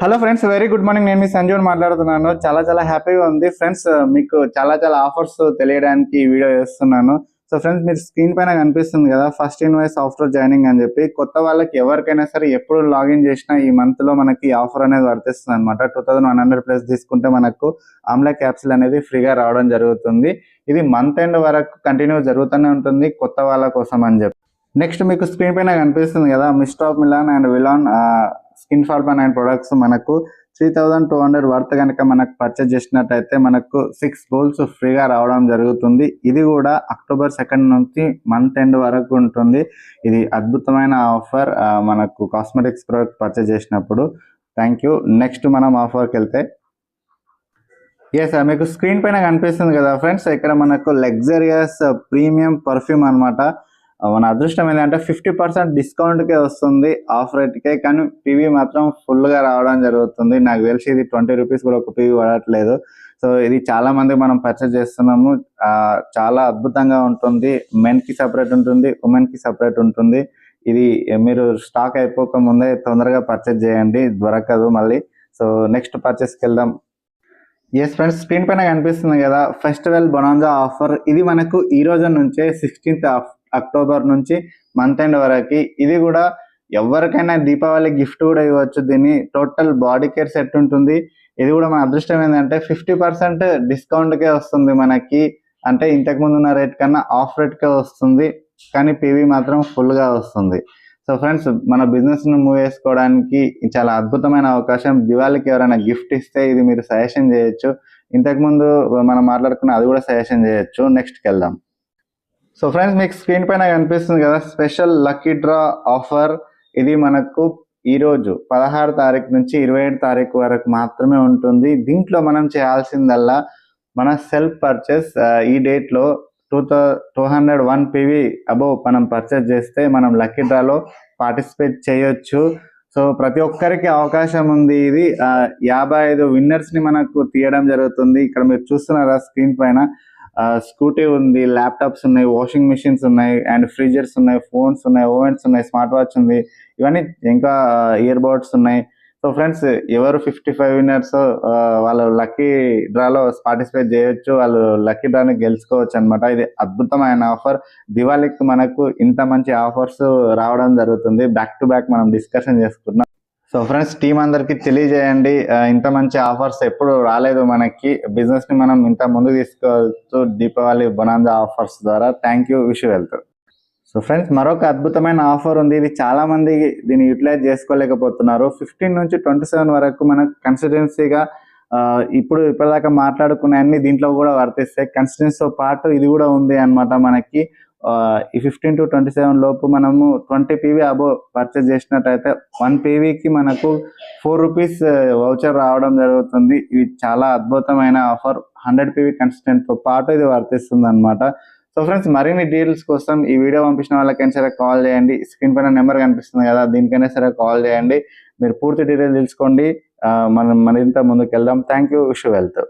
Hello friends very good morning నేను మీ సంజీవన్ మాట్లాడుతున్నాను. చాలా చాలా హ్యాపీగా ఉంది. ఫ్రెండ్స్ uh, మీకు చాలా చాలా ఆఫర్స్ తెలియడానికి ఈ వీడియో చేస్తున్నాను. సో ఫ్రెండ్స్ మీరు స్క్రీన్ పైన కనిపిస్తుంది కదా ఫస్ట్ ఇన్వాయిస్ సాఫ్ట్వేర్ జాయినింగ్ అని చెప్పి. కొత్త వాళ్ళకి ఎవరికైనా సరే ఎప్పుడు లాగిన్ చేసినా ఈ మంత్లో మనకి ఆఫర్ అనేది వర్తిస్తుంది అనమాట two thousand one hundred plus తీసుకుంటే మనకు ఆమ్లా క్యాప్సిల్ అనేది ఫ్రీగా రావడం జరుగుతుంది. ఇది మంత్ ఎండ్ వరకు కంటిన్యూ జరుగుతూనే ఉంటుంది కొత్త వాళ్ళ కోసం అని చెప్పి. నెక్స్ట్ మీకు స్క్రీన్ పైన కనిపిస్తుంది కదా mist of Milan and Villain skin foreman and products మనకు three thousand two hundred worth కనుక మనకు పర్చేజ్ చేసినట్టయితే మనకు సిక్స్ బౌల్స్ ఫ్రీగా రావడం జరుగుతుంది. ఇది కూడా అక్టోబర్ సెకండ్ నుంచి మంత్ ఎండ్ వరకు ఉంటుంది. ఇది అద్భుతమైన ఆఫర్ మనకు కాస్మెటిక్స్ ప్రోడక్ట్ పర్చేజ్ చేసినప్పుడు. థ్యాంక్ యూ నెక్స్ట్ మనం ఆఫర్కి వెళ్తే. ఎస్ మీకు స్క్రీన్ పైన కనిపిస్తుంది కదా ఫ్రెండ్స్ ఇక్కడ మనకు లగ్జరియస్ ప్రీమియం పర్ఫ్యూమ్ అనమాట మన అదృష్టం ఏంటంటే ఫిఫ్టీ పర్సెంట్ డిస్కౌంట్కే వస్తుంది ఆఫ్ రేట్కే కానీ పీవీ మాత్రం ఫుల్గా రావడం జరుగుతుంది. నాకు తెలిసి ఇది ట్వంటీ రూపీస్ కూడా ఒక పివి పడట్లేదు సో ఇది చాలా మంది మనం పర్చేజ్ చేస్తున్నాము. చాలా అద్భుతంగా ఉంటుంది. మెన్కి సపరేట్ ఉంటుంది ఉమెన్కి సపరేట్ ఉంటుంది. ఇది మీరు స్టాక్ అయిపోక ముందే తొందరగా పర్చేజ్ చేయండి. దొరకదు మళ్ళీ. సో నెక్స్ట్ పర్చేస్కి వెళ్దాం. ఎస్ ఫ్రెండ్స్ స్క్రీన్ పైన కనిపిస్తుంది కదా ఫెస్టివల్ బొనాంజా ఆఫర్ ఇది మనకు ఈ రోజు నుంచే సిక్స్టీన్త్ అక్టోబర్ నుంచి మంత్ ఎండ్ వరకు. ఇది కూడా ఎవరికైనా దీపావళి గిఫ్ట్ కూడా ఇవ్వచ్చు. దీన్ని టోటల్ బాడీ కేర్ సెట్ ఉంటుంది. ఇది కూడా మన అదృష్టం ఏంటంటే ఫిఫ్టీ పర్సెంట్ డిస్కౌంట్కే వస్తుంది మనకి. అంటే ఇంతకు ముందు ఉన్న రేట్ కన్నా ఆఫ్ రేట్కే వస్తుంది. కానీ పీవీ మాత్రం ఫుల్గా వస్తుంది. సో ఫ్రెండ్స్ మన బిజినెస్ను మూవ్ చేసుకోవడానికి చాలా అద్భుతమైన అవకాశం. దివాళికి ఎవరైనా గిఫ్ట్ ఇస్తే ఇది మీరు సజెషన్ చేయొచ్చు. ఇంతకు ముందు మనం మాట్లాడుకున్న అది కూడా సజెషన్ చేయొచ్చు. నెక్స్ట్కి వెళ్దాం. సో ఫ్రెండ్స్ మీకు స్క్రీన్ పైన కనిపిస్తుంది కదా స్పెషల్ లక్కీ డ్రా ఆఫర్. ఇది మనకు ఈ రోజు పదహారు తారీఖు నుంచి ఇరవై ఏడు తారీఖు వరకు మాత్రమే ఉంటుంది. దీంట్లో మనం చేయాల్సిందల్లా మన సెల్ఫ్ పర్చేస్ ఈ డేట్లో two thou two hundred one PV above మనం పర్చేస్ చేస్తే మనం లక్కీ డ్రాలో పార్టిసిపేట్ చేయొచ్చు. సో ప్రతి ఒక్కరికి అవకాశం ఉంది ఇది. ఆ, యాభై ఐదు విన్నర్స్ని మనకు తీయడం జరుగుతుంది. ఇక్కడ మీరు చూస్తున్నారా స్క్రీన్ పైన? స్కూటీ ఉంది ల్యాప్టాప్స్ ఉన్నాయి వాషింగ్ మిషన్స్ ఉన్నాయి అండ్ ఫ్రిడ్జర్స్ ఉన్నాయి ఫోన్స్ ఉన్నాయి ఓవెన్స్ ఉన్నాయి స్మార్ట్ వాచ్ ఉంది ఇవన్నీ ఇంకా ఇయర్ బడ్స్ ఉన్నాయి. సో ఫ్రెండ్స్ ఎవరు ఫిఫ్టీ ఫైవ్ విన్నర్స్ వాళ్ళు లక్కీ డ్రాలో పార్టిసిపేట్ చేయొచ్చు వాళ్ళు లక్కీ డ్రాని గెలుచుకోవచ్చు అనమాట ఇది అద్భుతమైన ఆఫర్ దివాళీకి మనకు ఇంత మంచి ఆఫర్స్ రావడం జరుగుతుంది. బ్యాక్ టు బ్యాక్ మనం డిస్కషన్ చేసుకున్నాం. సో ఫ్రెండ్స్ టీం అందరికి తెలియజేయండి. Uh, ఇంత మంచి ఆఫర్స్ ఎప్పుడు రాలేదు మనకి. బిజినెస్ని మనం ఇంత ముందు తీసుకోవచ్చు. దీపావళి బొనాంజా ఆఫర్స్ ద్వారా. థ్యాంక్ యూ విష్ వెళ్తూ సో ఫ్రెండ్స్ మరొక అద్భుతమైన ఆఫర్ ఉంది. ఇది చాలా మంది దీన్ని యూటిలైజ్ చేసుకోలేకపోతున్నారు. ఫిఫ్టీన్ నుంచి ట్వంటీ సెవెన్ వరకు మనకు కన్సిస్టెన్సీగా uh, ఇప్పుడు ఇప్పటిదాకా మాట్లాడుకునే అన్ని దీంట్లో కూడా వర్తిస్తాయి. కన్సిస్టెన్సీతో పాటు ఇది కూడా ఉంది అన్నమాట మనకి. ఈ ఫిఫ్టీన్ టు ట్వంటీ సెవెన్ లోపు మనము ట్వంటీ పీవీ అబో పర్చేస్ చేసినట్టయితే వన్ పీవీకి మనకు ఫోర్ రూపీస్ వౌచర్ రావడం జరుగుతుంది. ఇది చాలా అద్భుతమైన ఆఫర్ హండ్రెడ్ పీవీ తో పాటు ఇది వర్తిస్తుంది అనమాట సో ఫ్రెండ్స్ మరిన్ని డీటెయిల్స్ కోసం ఈ వీడియో పంపించిన వాళ్ళకైనా సరే కాల్ చేయండి. స్క్రీన్ పైన నెంబర్ కనిపిస్తుంది కదా దీనికైనా సరే కాల్ చేయండి. మీరు పూర్తి డీటెయిల్ తెలుసుకోండి. మనం మరింత ముందుకు వెళ్దాం థ్యాంక్ యూ విష్ వెల్త్